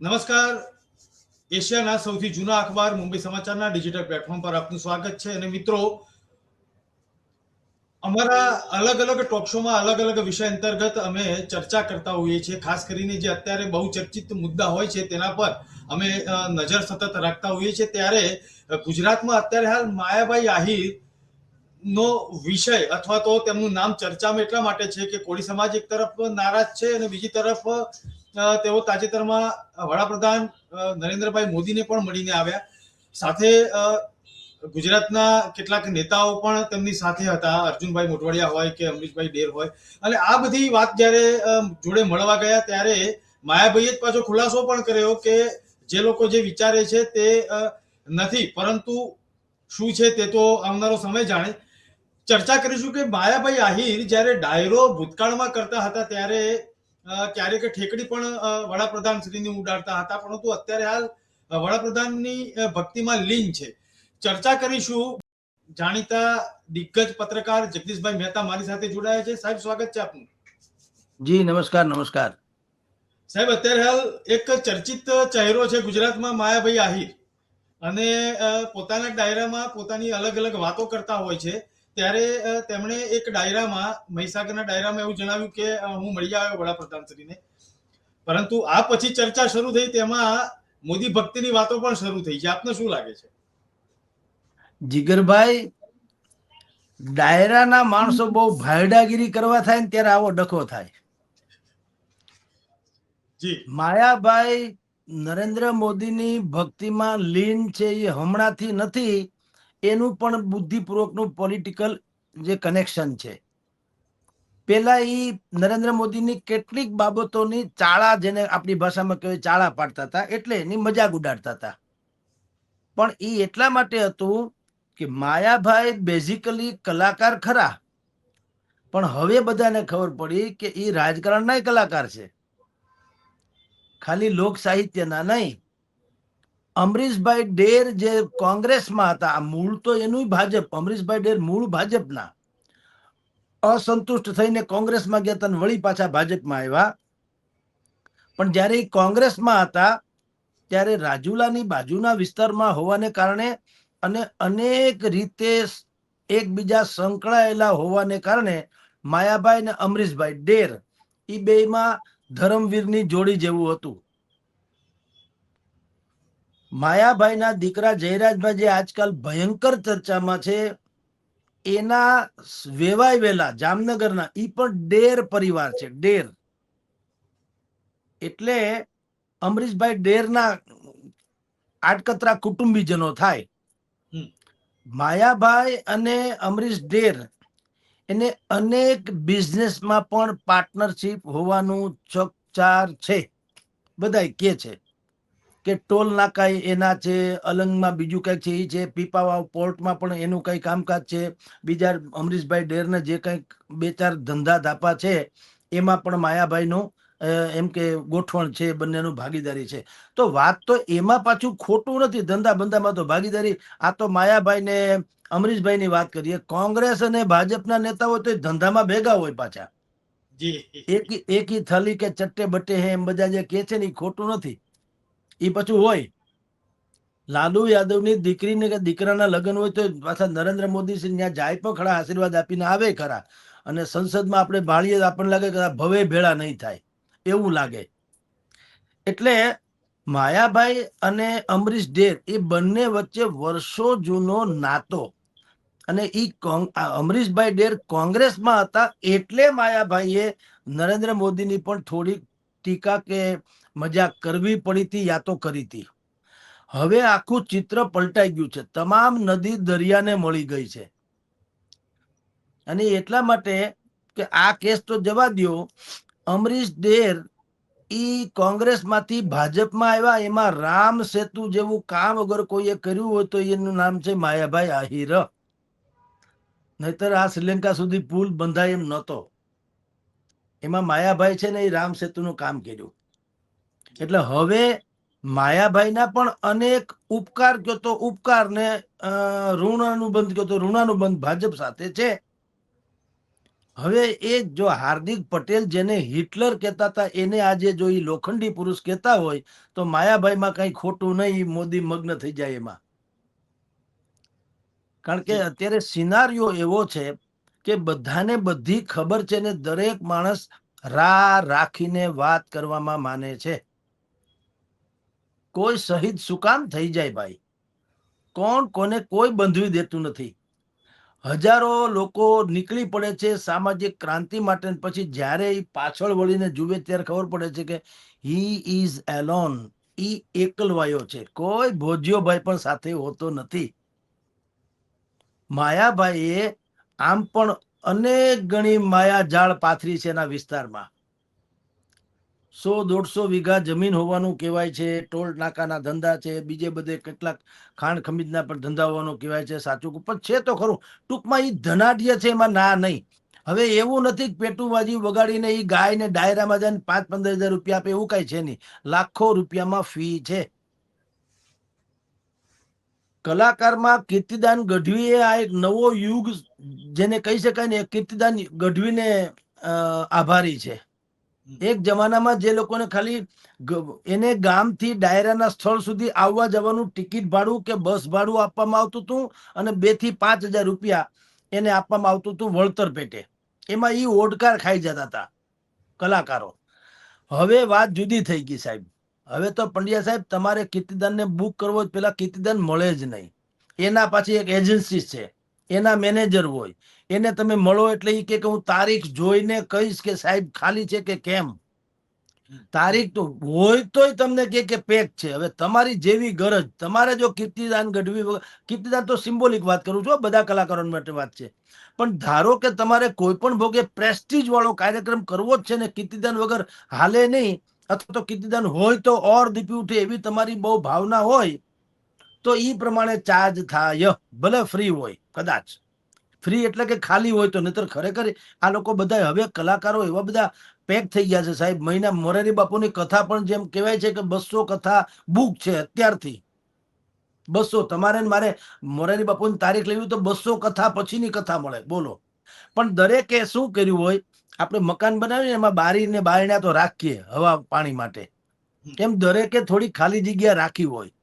નમસ્કાર. એશિયાના સૌથી જૂના અખબાર મુંબઈ સમાચારના ડિજિટલ પ્લેટફોર્મ પર આપનું સ્વાગત છે અને મિત્રો, અમારા અલગ અલગ ટોક શોમાં અલગ અલગ વિષય અંતર્ગત અમે ચર્ચા કરતા હોઈએ છીએ. ખાસ કરીને જે અત્યારે બહુ ચર્ચિત મુદ્દા હોય છે તેના પર અમે નજર સતત રાખતા હોઈએ છીએ. ત્યારે ગુજરાતમાં અત્યારે હાલ માયાભાઈ આહિર નો વિષય અથવા તો તેમનું નામ ચર્ચામાં એટલા માટે છે કે કોળી સમાજ એક તરફ નારાજ છે અને બીજી તરફ તેઓ તાજેતરમાં વડાપ્રધાન નરેન્દ્રભાઈ મોદીને પણ મળીને આવ્યા. સાથે ગુજરાતના કેટલાક નેતાઓ પણ તેમની સાથે હતા. અર્જુનભાઈ મોટવાડિયા હોય કે અમરીશભાઈ ડેર હોય. અને આ બધી વાત જ્યારે જોડે મળવા ગયા ત્યારે માયાભાઈએ જ પાછો ખુલાસો પણ કર્યો કે જે લોકો જે વિચારે છે તે નથી. પરંતુ શું છે તે તો આવનારો સમય જાણે. ચર્ચા કરીશું કે માયાભાઈ આહિર જ્યારે ડાયરો ભૂતકાળમાં કરતા હતા ત્યારે ક્યારેક ઠેકડી પણ વડાપ્રધાન શ્રીની ઉડાડતા હતા પરંતુ અત્યારે હાલ વડાપ્રધાનની ભક્તિમાં લીન છે. ચર્ચા કરીશું. જાણીતા દિગ્ગજ પત્રકાર જગદીશભાઈ મહેતા મારી સાથે જોડાયા છે. સાહેબ સ્વાગત છે આપનું. જી નમસ્કાર નમસ્કાર. સાહેબ અત્યારે હાલ એક ચર્ચિત ચહેરો છે ગુજરાતમાં માયાભાઈ આહિર. અને પોતાના ડાયરામાં પોતાની અલગ અલગ વાતો કરતા હોય છે. ત્યારે તેમણે એક ડાયરામાં મહીસાગરના ડાયરામાં એવું જણાવ્યું કે હું મળી આવ્યો વડાપ્રધાનશ્રીને પરંતુ આ પછી ચર્ચા શરૂ થઈ તેમાં મોદી ભક્તિની વાતો પણ શરૂ થઈ છે. આપને શું લાગે છે? જીગરભાઈ ડાયરાના માણસો બહુ ભાયડાગીરી કરવા થાય ને ત્યારે આવો ડખો થાય. જી. માયાભાઈ નરેન્દ્ર મોદીની ભક્તિમાં લીન છે એ હમણાંથી નથી. એનું પણ બુદ્ધિપૂર્વકનું પોલિટિકલ જે કનેક્શન છે. પેલા એ નરેન્દ્ર મોદીની કેટલીક બાબતોની ચાળા જેને આપણી ભાષામાં કહેવાય ચાળા પાડતા હતા, એટલે એની મજાક ઉડાડતા હતા. પણ એ એટલા માટે હતું કે માયાભાઈ બેઝિકલી કલાકાર ખરા. પણ હવે બધાને ખબર પડી કે એ રાજકારણના કલાકાર છે. ખાલી લોક સાહિત્યના નહીં અમરીશભાઈ ડેર જે કોંગ્રેસમાં હતા, આ મૂળ તો એનું ભાજપ, અમરીશભાઈ ડેર મૂળ ભાજપના. અસંતુષ્ટ થઈને કોંગ્રેસમાં ગયા હતા વળી પાછા ભાજપમાં આવ્યા. પણ જ્યારે એ કોંગ્રેસમાં હતા, ત્યારે રાજુલાની બાજુના વિસ્તારમાં હોવાને કારણે અને અનેક રીતે એકબીજા સંકળાયેલા હોવાને કારણે માયાભાઈ અને અમરીશભાઈ ડેર એ બેયમાં ધર્મવીરની જોડી જેવું હતું. માયાભાઈના દીકરા જયરાજભાઈ જે આજકાલ ભયંકર ચર્ચામાં છે એના વેવાય વેલા જામનગરના ઈ પણ ડેર પરિવાર છે ડેર. એટલે અમરીશભાઈ ડેરના આટકતરા કુટુંબીજનો થાય. માયાભાઈ અને અમરીશ ડેર એને અનેક બિઝનેસમાં પણ પાર્ટનરશિપ હોવાનું ચકચાર છે. બધાય કે છે. કે ટોલ નાકા એના છે અલંગમાં બીજું કંઈક છે એ છે પીપાવા પોર્ટમાં પણ એનું કંઈ કામકાજ છે. બીજા અમરીશભાઈ ડેરના જે કંઈક બે ચાર ધંધા ધાપા છે એમાં પણ માયાભાઈનું એમ કે ગોઠવણ છે બંનેનું ભાગીદારી છે. તો વાત તો એમાં પાછું ખોટું નથી ધંધા બંધામાં તો ભાગીદારી. આ તો માયાભાઈ ને અમરીશભાઈની વાત કરીએ કોંગ્રેસ અને ભાજપના નેતાઓ તો ધંધામાં ભેગા હોય પાછા. એક એકી એકી થલી કે ચટ્ટે બટ્ટે હે એમ બધા જે કે છે ને એ ખોટું નથી. એ પાછું હોય. લાલુ યાદવની દીકરીને કે દીકરાના લગ્ન હોય તો પાછા નરેન્દ્ર મોદી ત્યાં જાય પણ ખરા આશીર્વાદ આપીને આવે ખરા. અને સંસદમાં આપણે ભાળીએ આપણને લાગે કે ભવે ભેળા નહીં થાય. એવું લાગે. એટલે માયાભાઈ અને અમરીશ ડેર એ બંને વચ્ચે વર્ષો જૂનો નાતો. અને એ અમરીશભાઈ ડેર કોંગ્રેસમાં હતા એટલે માયાભાઈએ નરેન્દ્ર મોદીની પણ થોડીક ટીકા કે મજાક કરવી પડી હતી યા તો કરી હતી હવે આખું ચિત્ર પલટાઈ ગયું છે. તમામ નદી દરિયાને મળી ગઈ છે. અને એટલા માટે કે આ કેસ તો જવા દ્યો, અમરીશ ડેર ઈ કોંગ્રેસમાંથી ભાજપમાં આવ્યા, એમાં રામ સેતુ જેવું કામ અગર કોઈએ કર્યું હોય તો એનું નામ છે માયાભાઈ આહિર. નહીતર આ શ્રીલંકા સુધી પુલ બંધાય એમ નહોતો. એમાં માયાભાઈ છે ને એ રામ સેતુનું કામ કર્યું. એટલે હવે માયાભાઈના પણ અનેક ઉપકાર કયો તો ઉપકાર ને ઋણાનુબંધ કયો તો ઋણાનુબંધ ભાજપ સાથે છે. હવે એ જો હાર્દિક પટેલ જેને હિટલર કહેતા હતા, એને આજે જો એ લોખંડી પુરુષ કહેતા હોય, તો માયાભાઈમાં કંઈ ખોટું નહીં, મોદી મગ્ન થઈ જાય એમાં. કારણ કે અત્યારે સિનારીઓ એવો છે કે બધાને બધી ખબર છે ને દરેક માણસ રા રાખીને વાત કરવામાં માને છે. કોઈ શહીદ સુકામ થઈ જાય ભાઈ. કોણ કોને કોઈ બંધવી દેતું નથી. હજારો લોકો નીકળી પડે છે સામાજિક ક્રાંતિ માટે પછી જ્યારે એ પાછળ વળીને જુએ ત્યારે ખબર પડે છે કે હી ઇઝ એલોન ઈ એકલવાયો છે. કોઈ ભોજ્યો ભાઈ પણ સાથે હોતો નથી. માયાભાઈએ આમ પણ અનેક ગણી માયા જાળ પાથરી છે એના વિસ્તારમાં. સો દોઢસો વીઘા જમીન હોવાનું કહેવાય છે, ટોલ નાકાના ધંધા છે, બીજે બધે કેટલાક ખાણ ખમીજના પણ ધંધા હોવાનું કહેવાય છે, સાચું પણ છે તો ખરું, ટૂંકમાં એ ધનાઢ્ય છે, એમાં ના નહીં. હવે એવું નથી કે પેટુબાજી વગાડીને એ ગાયને ડાયરામાં જઈને પાંચ પંદર હજાર રૂપિયા આપે, એવું કઈ છે નહીં. લાખો રૂપિયામાં ફી છે. કલાકારમાં કીર્તિદાન ગઢવીએ આ એક નવો યુગ જેને કહી શકાય ને એ કીર્તિદાન ગઢવીને આભારી છે. એક જમાનામાં જે લોકોને ખાલી એને ગામથી ડાયરાના સ્થળ સુધી આવવા જવાનું ટિકિટ ભાડું કે બસ ભાડું આપવામાં આવતું હતું અને બેથી પાંચ હજાર રૂપિયા એને આપવામાં આવતું હતું વળતર પેટે. એમાં એ ઓડકાર ખાઈ જતા હતા કલાકારો. હવે વાત જુદી થઈ ગઈ સાહેબ. હવે તો પંડ્યા સાહેબ, તમારે કીર્તિદાનને બુક કરવો જ, પેલા કીર્તિદાન મળે જ નહીં. એના પાછી એક એજન્સી છે. એના મેનેજર હોય એને તમે મળો એટલે એ કે હું તારીખ જોઈને કહીશ કે સાહેબ ખાલી છે કે કેમ? તારીખ તો હોય તોય તમને કે કે પેક છે. હવે તમારી જેવી ગરજ તમારે જો કીર્તિદાન ગઢવી કીર્તિદાન તો સિમ્બોલિક વાત કરું છું બધા કલાકારો માટે વાત છે. પણ ધારો કે તમારે કોઈ પણ ભોગે પ્રેસ્ટીજ વાળો કાર્યક્રમ કરવો જ છે ને કીર્તિદાન વગર હાલે નહીં અથવા તો કીર્તિદાન હોય તો ઓર દીપી ઉઠે એવી તમારી બહુ ભાવના હોય તો એ પ્રમાણે ચાર્જ થાય ભલે ફ્રી હોય કદાચ. ફ્રી એટલે કે ખાલી હોય તો નહીતર ખરેખર આ લોકો બધા હવે કલાકારો એવા બધા પેક થઈ ગયા છે સાહેબ. મહિના મોરારી બાપુની કથા પણ જેમ કહેવાય છે કે બસો કથા બુક છે અત્યારથી. બસો. તમારે ને મારે મોરારી બાપુની તારીખ લેવી તો બસો કથા પછીની કથા મળે. બોલો. પણ દરેકે શું કર્યું હોય? આપણે મકાન બનાવીને એમાં બારી ને બારણા તો રાખીએ હવા પાણી માટે. એમ દરેકે થોડી ખાલી જગ્યા રાખી હોય.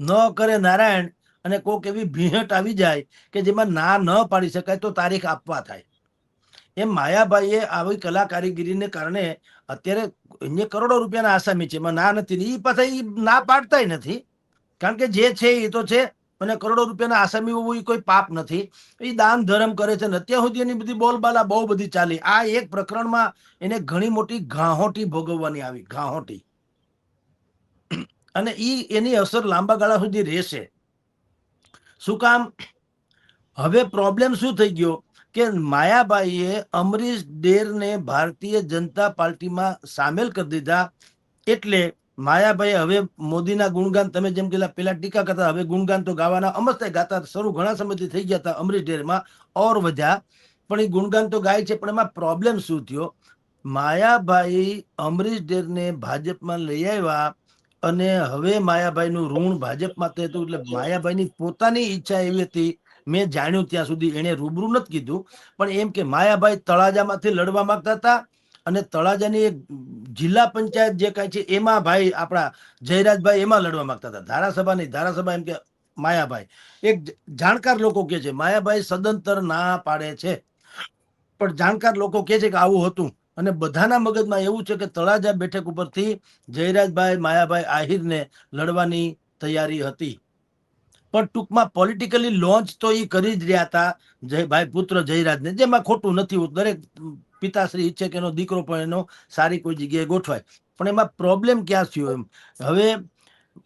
ન કરે નારાયણ અને કોક એવી ભીહટ આવી જાય કે જેમાં ના ન પાડી શકાય તો તારીખ આપવા થાય. એમ માયાભાઈએ આવી કલા કારીગીરીને કારણે અત્યારે અહીંયા કરોડો રૂપિયાના આસામી છે. એમાં ના નથી એ પાછા એ ના પાડતાય નથી. કારણ કે જે છે એ તો છે અને કરોડો રૂપિયાના આસામી હોવું એ કોઈ પાપ નથી. એ દાન ધર્મ કરે છે ને અત્યાર સુધી એની બધી બોલબાલા બહુ બધી ચાલી. આ એક પ્રકરણમાં એને ઘણી મોટી ઘાહોટી ભોગવવાની આવી. ઘાહોટી. અને એ એની અસર લાંબા ગાળા સુધી રહેશે. શું કામ? હવે પ્રોબ્લેમ શું થઈ ગયો? કે માયાબાઈએ અમરીશ ડેરને ભારતીય જનતા પાર્ટીમાં સામેલ કરી દીધા. એટલે માયાભાઈ હવે મોદીના ગુણગાન, તમે જેમ કે પેલા ટીકા કરતા, હવે ગુણગાન તો ગાવાના અમસ્તે ગાતા, શરૂ ઘણા સમયથી થઈ ગયા હતા અમરીશ ડેરમાં, ઓર વધ્યા. પણ એ ગુણગાન તો ગાય છે, પણ એમાં પ્રોબ્લેમ શું થયો? માયાભાઈ અમરીશ ડેરને ભાજપમાં લઈ આવ્યા. અને હવે માયાભાઈનું ઋણ ભાજપ માટે હતું એટલે માયાભાઈની પોતાની ઈચ્છા એવી હતી, મેં જાણ્યું ત્યાં સુધી એને રૂબરૂ નથી કીધું. પણ એમ કે માયાભાઈ તળાજામાંથી લડવા માંગતા હતા અને તળાજાની એક જિલ્લા પંચાયત જે કાંઈ છે, એમાં ભાઈ આપણા જયરાજભાઈ એમાં લડવા માંગતા હતા. ધારાસભા નહીં ધારાસભા એમ કે માયાભાઈ. એક જાણકાર લોકો કે છે, માયાભાઈ સદંતર ના પાડે છે. પણ જાણકાર લોકો કે છે કે આવું હતું. અને બધાના મગજમાં એવું છે કે તળાજા બેઠક ઉપરથી જયરાજભાઈ, માયાભાઈ આહિરને લડવાની તૈયારી હતી. પણ ટૂંકમાં પોલિટિકલી લોન્ચ તો એ કરી જ રહ્યા હતા જયભાઈ પુત્ર જયરાજને, જેમાં ખોટું નથી દરેક પિતાશ્રી ઈચ્છે કે એનો દીકરો પણ એનો સારી કોઈ જગ્યાએ ગોઠવાય. પણ એમાં પ્રોબ્લેમ ક્યાં થયો એમ? હવે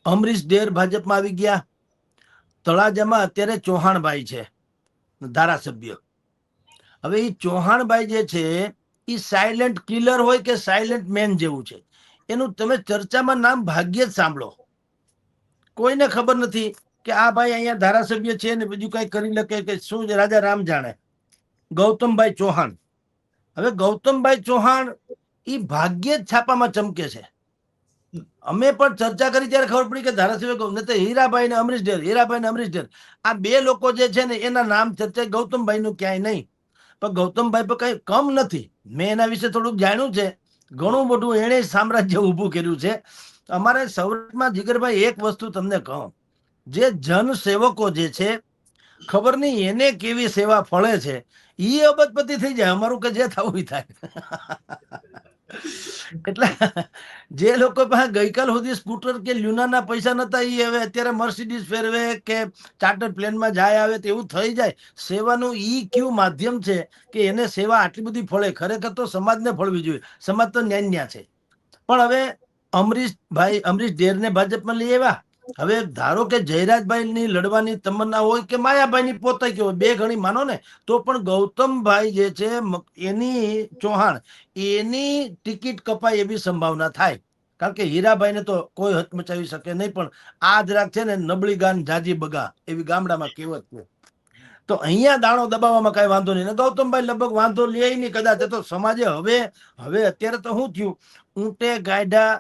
અમરીશ ડેર ભાજપમાં આવી ગયા. તળાજામાં અત્યારે ચૌહાણભાઈ છે, ધારાસભ્ય. હવે એ ચૌહાણભાઈ જે છે એ સાયલેન્ટ કિલર હોય કે સાયલેન્ટ મેન જેવું છે. એનું તમે ચર્ચામાં નામ ભાગ્યે જ સાંભળો. કોઈને ખબર નથી કે આ ભાઈ અહીંયા ધારાસભ્ય છે ને બીજું કઈ કરી લખે કે શું રાજા રામ જાણે. ગૌતમભાઈ ચૌહાણ. હવે ગૌતમભાઈ ચૌહાણ એ ભાગ્યે જ છાપામાં ચમકે છે. અમે પણ ચર્ચા કરી ત્યારે ખબર પડી કે ધારાસભ્ય નહીં તો હીરાભાઈ ને અમરીશ ઢેર હીરાભાઈ ને અમરીશ ઢેર આ બે લોકો જે છે ને એના નામ ચર્ચા ગૌતમભાઈ નું ક્યાંય નહીં. પણ ગૌતમભાઈ પર કઈ કમ નથી. મેં એના વિશે થોડુંક જાણ્યું છે. ઘણું મોટું એણે સામ્રાજ્ય ઊભું કર્યું છે. અમારે સૌરાષ્ટ્રમાં જીગરભાઈ એક વસ્તુ તમને કહું. જે જન સેવકો જે છે, ખબર નહીં એને કેવી સેવા ફળે છે. એ અબજપતિ થઈ જાય. અમારું કે જે થવું થાય. એટલે જે લોકો પાસે ગઈકાલ સુધી સ્કૂટર કે લ્યુનાના પૈસા નતા એ હવે અત્યારે મર્સિડીઝ ફેરવે કે ચાર્ટર પ્લેનમાં જાય આવે તો એવું થઈ જાય. સેવાનું ઈ કયું માધ્યમ છે કે એને સેવા આટલી બધી ફળે? ખરેખર તો સમાજને ફળવી જોઈએ. સમાજ તો ન્યાય ન્યા છે. પણ હવે અમરીશ ભાઈ અમરીશ ડેરને ભાજપમાં લઈ આવ્યા. હવે ધારો કે જયરાજભાઈની લડવાની તમન્ના હોય કે માયાભાઈની પોતે કે બે ઘણી માનો ને, તો પણ ગૌતમભાઈ જે છે એની ચૌહાણ, એની ટિકિટ કપાય એવી સંભાવના થાય. કારણ કે હીરાભાઈને તો કોઈ હચમચાવી શકે નહીં, પણ આ જરાક છે ને નબળી ગાન જાજી બગા એવી ગામડામાં કહેવત છે. તો અહીંયા દાણો દબાવવામાં કઈ વાંધો નહીં. ગૌતમભાઈ લગભગ વાંધો લે નહીં, કદાચ તો સમાજે હવે હવે અત્યારે તો શું થયું? ઊંટે ગાયડા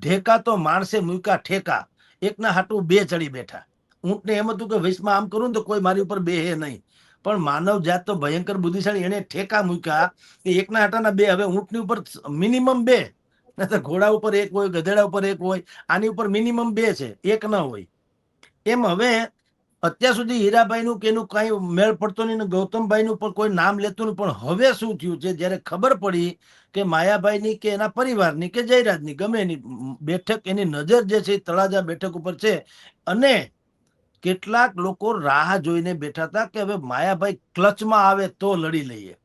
ઢેકા તો માણસે મૂકા ઠેકા. એકના હાટું બે ચડી બેઠા. ઊંટને એમ હતું કે વૈશમાં આમ કરું ને તો કોઈ મારી ઉપર બે હે નહીં. પણ માનવ જાત તો ભયંકર બુદ્ધિશાળી. એને ઠેકા મૂક્યા કે એકના હાટાના બે, હવે ઊંટની ઉપર મિનિમમ બે. નહીં ઘોડા ઉપર એક હોય, ગધેડા ઉપર એક હોય, આની ઉપર મિનિમમ બે છે. એક ન હોય. એમ હવે અત્યાર સુધી હીરાભાઈનું કે એનું કઈ મેળ પડતો નહીં ગૌતમભાઈનું પણ કોઈ નામ લેતું નહીં. પણ હવે શું થયું છે? જ્યારે ખબર પડી કે માયાભાઈની કે એના પરિવારની કે જયરાજની, ગમે એની બેઠક, એની નજર જે છે તળાજા બેઠક ઉપર છે. અને કેટલાક લોકો રાહ જોઈને બેઠા હતા કે હવે માયાભાઈ ક્લચમાં આવે તો લડી લઈએ.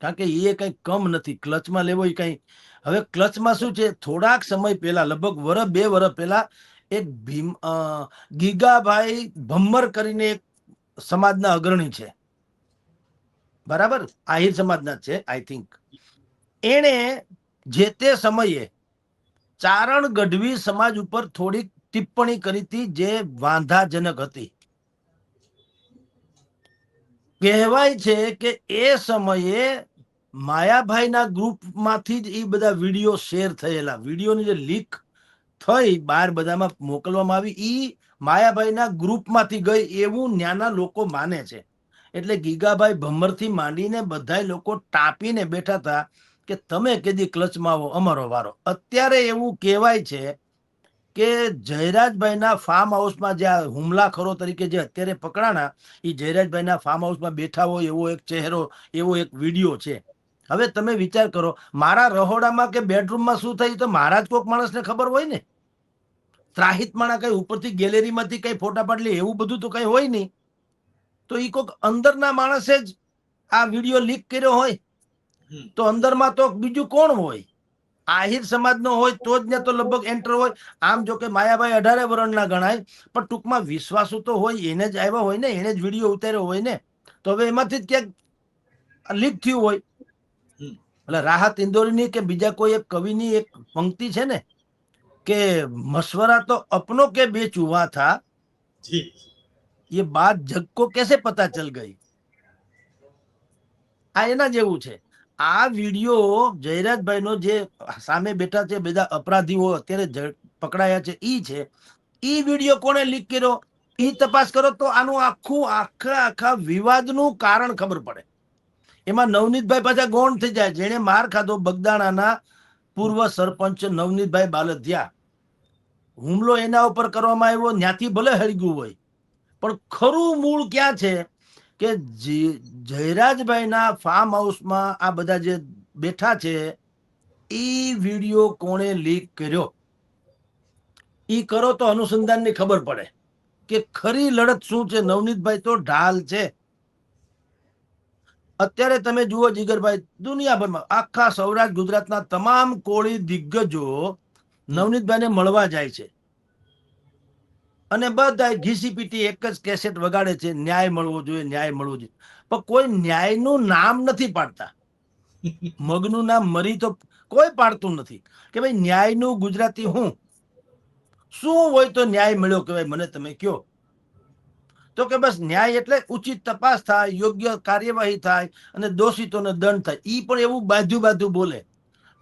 કારણ કે એ કઈ કમ નથી. ક્લચમાં લેવો એ કઈ. હવે ક્લચમાં શું છે? થોડાક સમય પહેલા, લગભગ વરસ બે વર્ષ પહેલા એક ભીમ ગીગાભાઈ ભમ્મર કરીને એક સમાજના અગ્રણી છે. બરાબર? આહિર સમાજના છે આઈ થિંક એણે જે તે સમયે ચારણ ગઢવી સમાજ ઉપર થોડીક ટિપ્પણી કરી હતી, જે વાંધાજનક હતી. કહેવાય છે કે એ સમયે માયાભાઈના ગ્રુપમાંથી જ એ બધા વીડિયો શેર થયેલા. વિડીયોની જે લીક થઈ બાર બધામાં મોકલવામાં આવી. એ માયાભાઈના ગ્રુપમાંથી ગઈ એવું ન્યાના લોકો માને છે. એટલે ગીગાભાઈ ભમરથી માંડીને બધાય લોકો ટાપીને બેઠા હતા કે તમે કેદી ક્લચમાં આવો, અમારો વારો. અત્યારે એવું કહેવાય છે કે જયરાજભાઈના ફાર્મ હાઉસમાં જે હુમલાખોરો તરીકે જે અત્યારે પકડાણા એ જયરાજભાઈના ફાર્મ હાઉસમાં બેઠા હોય એવો એક ચહેરો, એવો એક વીડિયો છે. હવે તમે વિચાર કરો મારા રહોડામાં કે બેડરૂમમાં શું થયું તો મારા જ કોઈક માણસને ખબર હોય ને? ત્રાહિત માણા કઈ ઉપરથી ગેલેરીમાંથી કઈ ફોટા પાડલી એવું બધું તો કઈ હોય નહીં. તો એ કોઈક અંદરના માણસે જ આ વીડિયો લીક કર્યો હોય તો અંદરમાં તો બીજું કોણ હોય? આહિર સમાજનો હોય તો જ ને તો લગભગ એન્ટર હોય. આમ જો કે માયાભાઈ અઢારે વરણના ગણાય પણ ટૂંકમાં વિશ્વાસુ તો હોય એને જ આવ્યા હોય ને એને જ વીડિયો ઉતાર્યો હોય ને. તો હવે એમાંથી જ ક્યાંક લીક થયું હોય. એટલે રાહત ઇન્દોરીની કે બીજા કોઈ એક કવિની એક પંક્તિ છે ને કે મશવરા તો અપનો કે બે ચુવા થા જી ये बात जग को कैसे पता चल गई આ એના જેવું છે આ વિડીયો જયરાજભાઈનો જે સામે બેઠા છે બધા અપરાધીઓ અત્યારે જ- પકડાયા છે ઈ છે ઈ વિડીયો કોણે લીક કર્યો ઈ તપાસ કરો તો આનું આખું આખા આખા વિવાદનું કારણ ખબર પડે એમાં નવનીતભાઈ પાછા ગૌણ થઈ જાય જેણે માર ખાધો બગદાણાના પૂર્વ સરપંચ નવનીતભાઈ બાલધિયા. હુમલો એના ઉપર કરવામાં આવ્યો ત્યાંથી ભલે હળગ્યું હોય. પણ ખરું મૂળ ક્યાં છે કે જયરાજભાઈના ફાર્મ હાઉસમાં આ બધા જે બેઠા છે, એ વીડિયો કોણે લીક કર્યો? એ કરો તો અનુસંધાનની ખબર પડે કે ખરી લડત શું છે? નવનીતભાઈ તો ઢાલ છે. અત્યારે તમે જુઓ જીગરભાઈ, દુનિયાભરમાં આખા સૌરાષ્ટ્ર, ગુજરાતના તમામ કોળી દિગ્ગજો નવનીતભાઈને મળવા જાય છે. અને બધા ઘીસી પીટી એક જ કેસેટ વગાડે છે, ન્યાય મળવો જોઈએ, ન્યાય મળવો જોઈએ. પણ કોઈ ન્યાયનું નામ નથી પાડતા. મગનું નામ મરી તો કોઈ પાડતું નથી. કે ભાઈ ન્યાયનું ગુજરાતી હું? શું હોય તો ન્યાય મળ્યો કહેવાય? મને તમે કયો તો કે બસ ન્યાય એટલે ઉચિત તપાસ થાય, યોગ્ય કાર્યવાહી થાય અને દોષિતોને દંડ થાય. એ પણ એવું બાજુ બાજુ બોલે.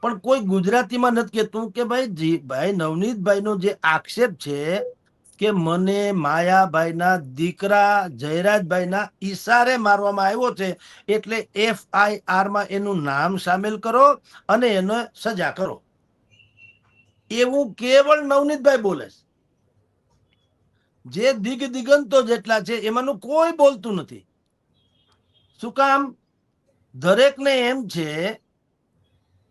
પણ કોઈ ગુજરાતીમાં નથી કહેતું કે ભાઈ જી, ભાઈ નવનીતભાઈનો જે આક્ષેપ છે કે મને માયાભાઈના દીકરા જયરાજભાઈના ઈશારે મારવામાં આવ્યો છે, એટલે એફઆઈઆરમાં એનું નામ સામેલ કરો અને એને સજા કરો. એવું કેવળ નવનીતભાઈ બોલે છે. જે દિગ દિગંતો જેટલા છે, એમાંનું કોઈ બોલતું નથી. શું કામ? દરેકને એમ છે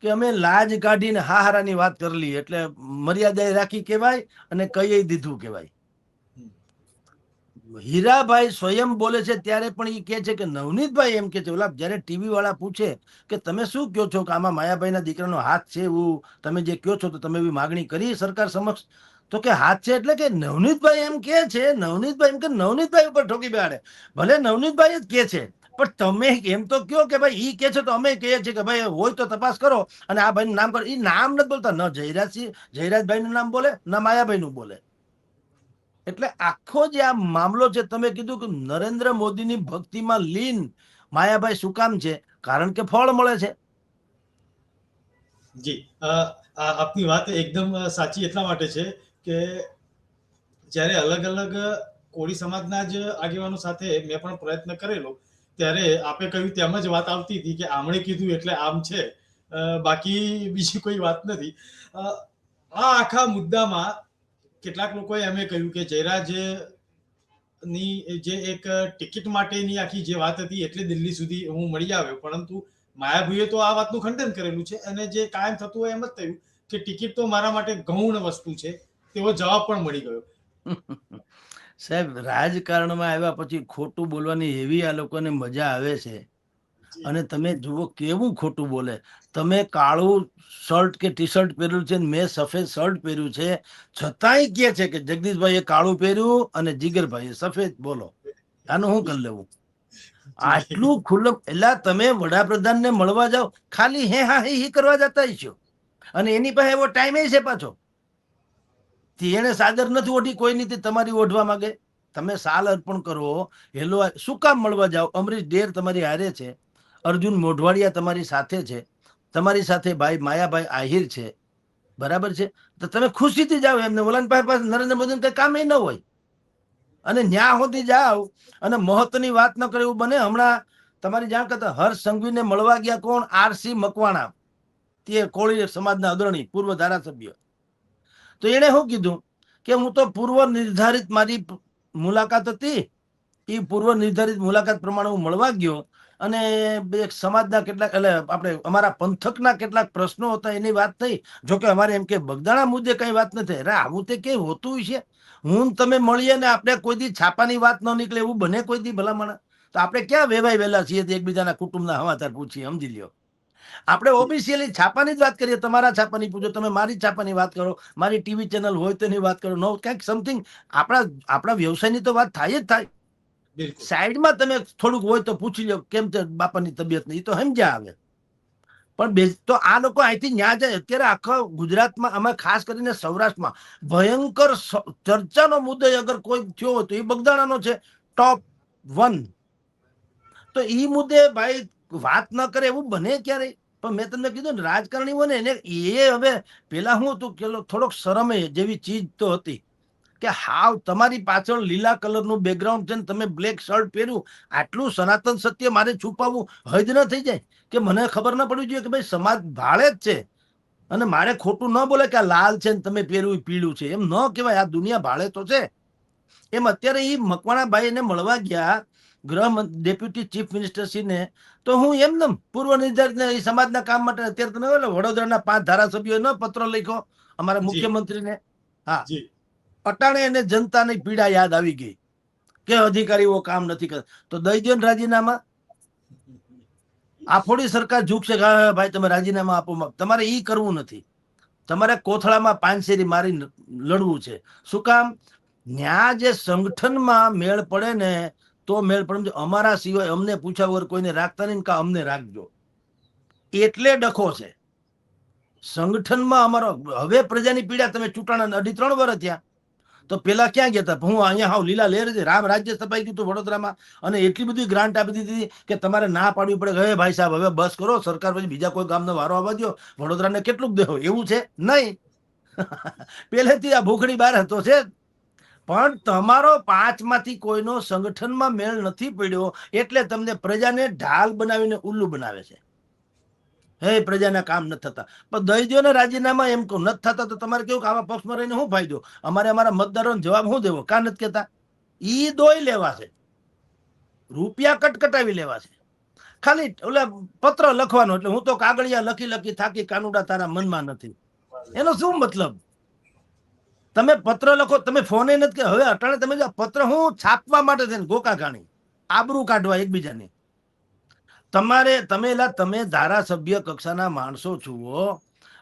કે અમે લાજ કાઢીને હાહારાની વાત કરલી, એટલે મર્યાદા રાખી કહેવાય અને કહી દીધું કહેવાય. હીરાભાઈ સ્વયં બોલે છે, ત્યારે પણ એ કહે છે કે નવનીતભાઈ એમ કે છે, ઓલા જ્યારે ટીવી વાળા પૂછે કે તમે શું કહો છો કે આમાં માયાભાઈના દીકરાનો હાથ છે એવું, તમે જે કહો છો તો તમે એવી માગણી કરી સરકાર સમક્ષ? તો કે હાથ છે એટલે કે નવનીતભાઈ એમ કે છે, નવનીતભાઈ એમ કે નવનીતભાઈ ઉપર ઠોકી બેહાડે. ભલે નવનીતભાઈ જ કે છે, પણ તમે એમ તો કયો કે ભાઈ ઈ કે છે તો અમે કહીએ છીએ કે ભાઈ હોય તો તપાસ કરો અને આ ભાઈનું નામ કરો. એ નામ નથી બોલતા. ન જયરાજસિંહ, જયરાજભાઈનું નામ બોલે, ન માયાભાઈનું બોલે. એટલે આખો જે આ મામલો છે, તમે કીધું કે નરેન્દ્ર મોદીની ભક્તિમાં લીન માયાભાઈ શું કામ છે? કારણ કે ફળ મળે છે. જી આપની વાત એકદમ સાચી એટલા માટે છે કે જ્યારે અલગ અલગ કોળી સમાજના જ આગેવાનો સાથે મેં પણ પ્રયત્ન કરેલો, ત્યારે આપે કહ્યું તેમ જ વાત આવતી હતી કે આમણે કીધું એટલે આમ છે. બાકી બીજી કોઈ વાત નથી. આ આખા મુદ્દામાં કેટલાક લોકોએ એમ કહ્યું કે જયરાજની જે એક ટિકિટ માટેની આખી જે વાત હતી એટલે દિલ્હી સુધી હું મળી આવ્યો. પરંતુ માયાભુએ તો આ વાતનું ખંડન કરેલું છે. અને જે કાયમ થતું હોય એમ જ થયું કે ટિકિટ તો મારા માટે ગૌણ વસ્તુ છે. તેવો જવાબ પણ મળી ગયો. સાહેબ રાજકારણમાં આવ્યા પછી ખોટું બોલવાની એવી આ લોકોને મજા આવે છે. અને તમે જુઓ કેવું ખોટું બોલે. તમે કાળું શર્ટ કે ટી શર્ટ પહેર્યું છે મેં સફેદ શર્ટ પહેર્યું છે. છતાંય કે છે કે જગદીશભાઈએ કાળું પહેર્યું અને જીગરભાઈએ સફેદ બોલો. આનું શું કરી લેવું? આટલું ખુલ્લું એટલે તમે વડાપ્રધાનને મળવા જાઓ. ખાલી હે હા હે કરવા જતા છો અને એની પાસે એવો ટાઈમ છે પાછો. એને સાદર નથી ઓઢી, કોઈ નીતિ તમારી ઓઢવા માંગે. તમે સાલ અર્પણ કરો, હેલો, શું કામ મળવા જાઓ? અમરીશ ડેર તમારી હારે છે. અર્જુન મોઢવાડિયા તમારી સાથે છે. તમારી સાથે ભાઈ માયાભાઈ આહિર છે. બરાબર છે? તો તમે ખુશીથી જાઓ એમને. વલનભાઈ પાસે નરેન્દ્ર મોદીને કઈ કામ ન હોય. અને ન્યા સુધી જાઓ અને મહત્વની વાત ન કરે એવું બને. હમણાં તમારી જાણ કરતા હર્ષ સંઘવીને મળવા ગયા કોણ? R C Makwana. તે કોળી સમાજના અગ્રણી, પૂર્વ ધારાસભ્ય. તો એણે શું કીધું? કે હું તો પૂર્વ નિર્ધારિત મારી મુલાકાત હતી. એ પૂર્વ નિર્ધારિત મુલાકાત પ્રમાણે હું મળવા ગયો અને એક સમાજના કેટલાક, એટલે આપણે અમારા પંથકના કેટલાક પ્રશ્નો હતા એની વાત થઈ. જો કે અમારે એમ કે બગદાણા મુદ્દે કઈ વાત નથી અરે આવું તે કઈ હોતું છે? હું તમે મળીએ ને આપણે કોઈ દી છાપાની વાત ન નીકળે એવું બને કોઈ દી ભલામણ? તો આપણે ક્યાં વેવાય વહેલા છીએ એકબીજાના કુટુંબના હવાચાર પૂછીએ, સમજી લ્યો. આપણે ઓફિશિયલી છાપાની જ વાત કરીએ તમારા છાપાની પૂછો તમે મારી છાપાની વાત કરો મારી ટીવી ચેનલ હોય તેની વાત કરો નો કંઈક સમથિંગ આપણા આપણા વ્યવસાયની તો વાત થાય જ થાય. સાઈડમાં તમે થોડુંક હોય તો પૂછી લો કેમ છે બાપાની તબિયત નહીં તો સમજ્યા આવે. પણ બે તો આ લોકો અહીંથી ન્યા જાય અત્યારે આખા ગુજરાતમાં અમે ખાસ કરીને સૌરાષ્ટ્રમાં ભયંકર ચર્ચાનો મુદ્દો અગર કોઈ થયો હોય તો એ બગદાણાનો છે ટોપ વન તો એ મુદ્દે ભાઈ વાત ન કરે એવું બને ક્યારે પણ મેં તમને કીધું ને રાજકારણીઓ ને, એને એ હવે પેલા હું હતું કે થોડોક શરમે જેવી ચીજ તો હતી કે હાવ તમારી પાછળ લીલા કલરનું બેકગ્રાઉન્ડ છે ને, તમે બ્લેક શર્ટ પહેર્યું, આટલું સનાતન સત્ય મારે છુપાવવું હજ ન થઈ જાય કે મને ખબર ન પડવી જોઈએ કે ભાઈ સમાજ ભાળે જ છે. અને મારે ખોટું ન બોલે કે આ લાલ છે ને, તમે પહેર્યું પીળું છે, એમ ન કહેવાય, આ દુનિયા ભાળે તો છે. એમ અત્યારે એ મકવાણાભાઈ એને મળવા ગયા ગૃહ ડેપ્યુટી ચીફ મિનિસ્ટરશ્રીને તો હું એમનેમ પૂર્વ નિર્ધારિત સમાજના કામ માટે અત્યારે તમે વડોદરાના પાંચ ધારાસભ્યોનો પત્ર લખ્યો અમારા મુખ્યમંત્રીને. હા. અટાણે એને જનતાની પીડા યાદ આવી ગઈ કે અધિકારીઓ કામ નથી કરતા તો દઈ દો ને રાજીનામા સરકાર ઝૂકશે ભાઈ તમે રાજીનામા આપો તમારે ઈ કરવું નથી. તમારે કોથળામાં પાંચસેરી મારી લડવું છે. શું કામ? ન્યા જે સંગઠનમાં મેળ પડે ને તો મેળ પડે અમારા સિવાય અમને પૂછ્યા વગર કોઈને રાખતા નહીં કા અમને રાખજો. એટલે ડખો છે. સંગઠનમાં અમારો, હવે પ્રજાની પીડા તમે ચૂંટાણા અઢી ત્રણ વર્ષ થયા. તો પેલા ક્યાં ગયા હતા હું અહીંયા હાવ લીલા લહેર છે. રામ રાજ્ય સ્થપાઈ ગયું હતું વડોદરામાં. અને એટલી બધી ગ્રાન્ટ આપી દીધી કે તમારે ના પાડવી પડે. હવે ભાઈ સાહેબ, હવે બસ કરો. સરકાર પછી બીજા કોઈ ગામનો વારો આવવા દો વડોદરાને કેટલું દેવો? એવું છે? નહીં. પહેલેથી આ ભૂખડી બાર હતો છે. પણ તમારો પાંચમાંથી કોઈનો સંગઠનમાં મેળ નથી પડ્યો એટલે તમને પ્રજાને ઢાલ બનાવીને ઉલ્લુ બનાવે છે. હે, પ્રજાના કામ નથી થતા. પણ દઈ રાજીનામા એમ કહું, નથી થતા તો તમારે કેવું કે આવા પક્ષમાં રહીને શું ફાયદો? અમારે અમારા મતદારોને જવાબ શું દેવો? કા નથી કહેતા? ઈ દોઈ લેવા છે. રૂપિયા કટકટાવી લેવા છે. ખાલી ઓલા પત્ર લખવાનો, એટલે હું તો કાગળિયા લખી લખી થાકી કાનુડા તારા મનમાં નથી. એનો શું મતલબ? તમે પત્ર લખો, તમે ફોને નથી કે, હવે અટાણે તમે પત્ર હું છાપવા માટે છે ને ગોકા ગાણી, આબરૂ કાઢવા એકબીજાને. તમારે, તમે એલા, તમે ધારાસભ્ય કક્ષાના માણસો છુઓ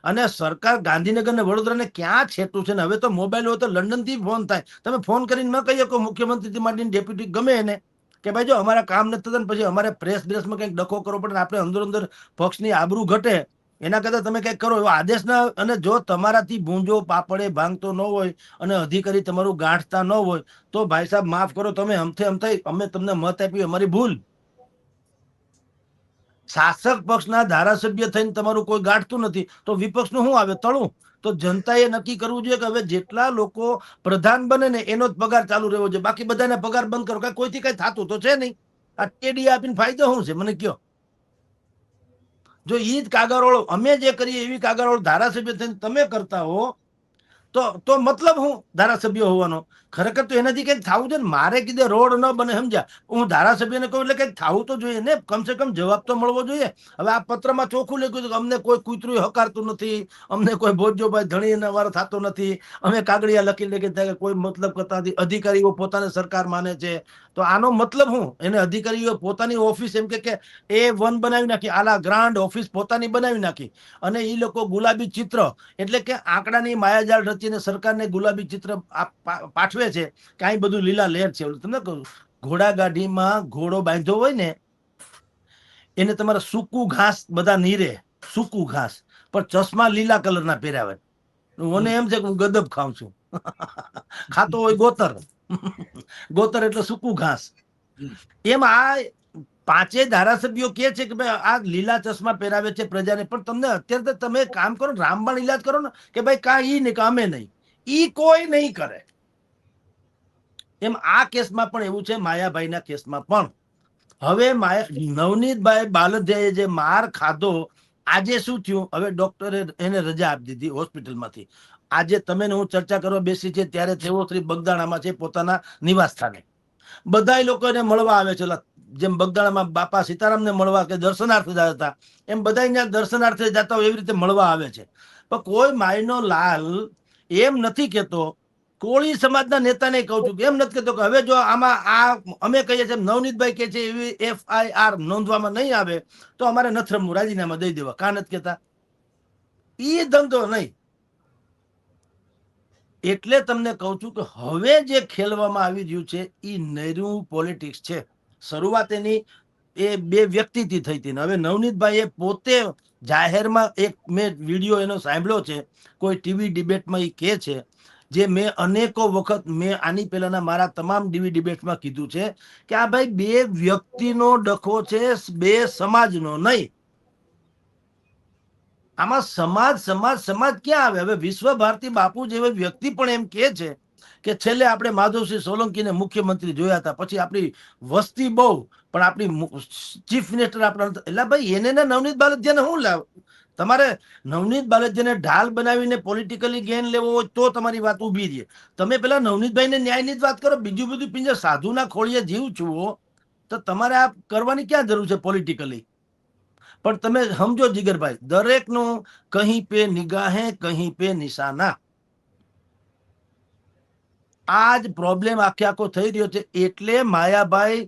અને સરકાર ગાંધીનગર ને વડોદરાને ક્યાં છેટું છે ને? હવે તો મોબાઈલ હોય તો લંડનથી ફોન થાય. તમે ફોન કરીને ન કહી શકો મુખ્યમંત્રી માંડીને ડેપ્યુટી ગમે એને, કે ભાઈ જો અમારા કામ નથી થતા પછી અમારે પ્રેસ બ્રેસમાં કંઈક ડખો કરવો પડે આપણે અંદર અંદર પક્ષની આબરૂ ઘટે એના કરતા તમે કંઈક કરો એવો આદેશ ના અને જો તમારાથી ભૂંજો, પાપડે ભાંગતો ન હોય અને અધિકારી તમારું ગાંઠતા ન હોય, તો ભાઈ સાહેબ માફ કરો, તમે અમથે અમથે અમે તમને મત આપ્યું અમારી ભૂલ. શાસક પક્ષના ધારાસભ્ય થઈને તમારું કોઈ ગાંઠતું નથી, તો વિપક્ષનું શું આવે? તળું. તો જનતાએ નક્કી કરવું જોઈએ કે હવે જેટલા લોકો પ્રધાન બને ને એનો જ પગાર ચાલુ રહેવો જોઈએ. બાકી બધાને પગાર બંધ કરો. કાંઈ કોઈથી કઈ થતું તો છે નહીં. આ ટેડી આપીને ફાયદો શું છે? મને કયો જો એ જ કાગળોળો, અમે જે કરીએ એવી કાગળોળો ધારાસભ્ય થઈને તમે કરતા હો, તો તો મતલબ હું ધારાસભ્ય હોવાનો? ખરેખર તો એનાથી કંઈક થવું છે ને? મારે કીધે રોડ ન બને, સમજ્યા? હું ધારાસભ્યને કહું એટલે કંઈક થવું તો જોઈએ ને? કમસે કમ જવાબ તો મળવો જોઈએ. હવે આ પત્રમાં ચોખ્ખું લખ્યું છે કે અમને કોઈ કૂતરું હકારતું નથી, અમને કોઈ ભોજોભાઈ ધણી વાર થતો નથી. અમે કાગળિયા લખી લખી કે કોઈ મતલબ કરતા નથી. અધિકારીઓ પોતાને સરકાર માને છે. તો આનો મતલબ હું? એને અધિકારીઓ પોતાની ઓફિસ એમ કે એ વન બનાવી નાખી. આલા ગ્રાન્ડ ઓફિસ પોતાની બનાવી નાખી. અને એ લોકો ગુલાબી ચિત્ર એટલે કે આંકડાની માયાજાળ રચીને સરકારને ગુલાબી ચિત્ર આપ- પા- છે, કાંઈ બધું લીલા લહેર છે. તમને કહું, ઘોડા ગાડીમાં ઘોડો બાંધ્યો હોય ને, એને તમારે સૂકું ઘાસ બધા નીરે, સૂકું ઘાસ, પણ ચશ્મા લીલા કલરના પહેર્યા હોય. મને એમ છે કે હું ગદબ ખાઉં છું. ખાતો હોય ગોતર. ગોતર એટલે સૂકું ઘાસ. એમ આ પાંચે ધારાસભ્યો કે છે કે ભાઈ, આ લીલા ચશ્મા પહેરાવે છે પ્રજાને, પણ તમને અત્યારે તમે કામ કરો, રામબાણ ઇલાજ કરો ને, કે ભાઈ કા ઈ નહીં, કે અમે નહીં. ઈ કોઈ નહીં કરે. એમ આ કેસમાં પણ એવું છે, માયાભાઈના કેસમાં પણ. હવે માયા નવનીતભાઈ બાલધ્યાએ જે માર ખાધો, આજે શું થયું? હવે ડોક્ટરે એને રજા આપી દીધી હોસ્પિટલમાંથી. આજે તમે હું ચર્ચા કરવા બેસી છે ત્યારે તેઓ શ્રી બગદાણામાં છે, પોતાના નિવાસ સ્થાને બધા લોકો એને મળવા આવે છે જેમ બગદાણામાં બાપા સીતારામને મળવા કે દર્શનાર્થે જતા હતા, એમ બધા ત્યાં દર્શનાર્થે જતા હોય એવી રીતે મળવા આવે છે. પણ કોઈ માયનો લાલ એમ નથી કેતો કોળી સમાજના નેતાને કહું છું એમ નથી કહેતો કે હવે જો આમાં આ અમે કહીએ છીએ નવનીતભાઈ કે છે એવી એફઆઈઆર નોંધવામાં નહીં આવે, તો અમારે નથી રાજીનામા દઈ દેવા. કા નથી કહેતા? એ ધંધો નહીં. એટલે તમને કહું છું કે હવે જે ખેલવામાં આવી રહ્યું છે એ નૈરું પોલિટિક્સ છે. શરૂઆત એની એ બે વ્યક્તિથી થઈ હતી હવે નવનીતભાઈએ પોતે જાહેરમાં એક મેં વીડિયો એનો સાંભળ્યો છે, કોઈ ટીવી ડિબેટમાં એ કહે છે જે મેં અનેકો વખત મેં આની પહેલાના મારા તમામ ડીવી ડિબેટમાં કીધું છે કે આ ભાઈ બે વ્યક્તિનો ડખો છે, બે સમાજનો નહીં. આમાં સમાજ સમાજ સમાજ ક્યાં આવે? હવે વિશ્વ ભારતી બાપુ જેવા વ્યક્તિ પણ એમ કહે છે કે છેલ્લે આપણે માધવસિંહ સોલંકીને મુખ્યમંત્રી જોયા હતા. પછી આપણી વસ્તી બહુ, પણ આપણી ચીફ મિનિસ્ટર આપણા. એટલે ભાઈ એને નવનીત બાલદિયાને શું લાવ તમારે નવનીત બાલજીને ઢાલ બનાવીને પોલિટિકલી ગેન લેવો હોય તો તમારી વાત ઊભી રહે. તમે પેલા નવનીતભાઈને ન્યાયની જ વાત કરો, બીજું બધું પિંજર સાધુના ખોળીએ જીવ છુઓ તો તમારે આ કરવાની ક્યાં જરૂર છે પોલિટિકલી પણ તમે સમજો જીગરભાઈ, દરેકનું કહી પે નિગાહે, કહી પે નિશાના. આ જ પ્રોબ્લેમ આખે આખો થઈ રહ્યો છે, એટલે માયાભાઈ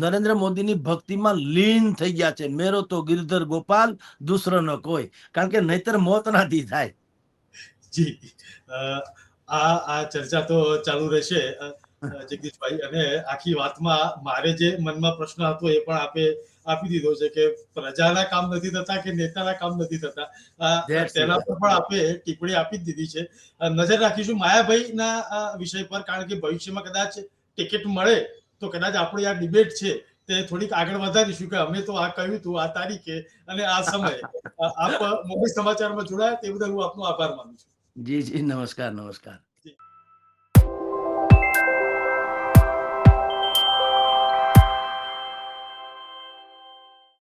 નરેન્દ્ર મોદીની ભક્તિમાં લીન થઈ ગયા છે. મેરો તો ગિરધર ગોપાલ, દૂસરો ન કોઈ. કારણ કે નહીતર મોત નાથી થાય. જી. આ આ ચર્ચા તો ચાલુ રહેશે જગદીશભાઈ. અને આખી વાતમાં મારે જે મનમાં પ્રશ્ન હતો એ પણ આપે આપી દીધો છે કે પ્રજાના કામ નથી થતા કે નેતાના કામ નથી થતા. તેના પર પણ આપે ટિપ્પણી આપી જ દીધી છે. નજર રાખીશું માયાભાઈના વિષય પર કારણ કે ભવિષ્યમાં કદાચ ટિકિટ મળે તો કદાચ આપણી આ ડિબેટ છે તે થોડીક આગળ વધારીશું કે અમે તો આ કહ્યું હતું આ તારીખે અને આ સમયે. આપ મોદી સમાચારમાં જોડાયા તે બદલ હું આપનો આભાર માનું છું. જી જી નમસ્કાર નમસ્કાર.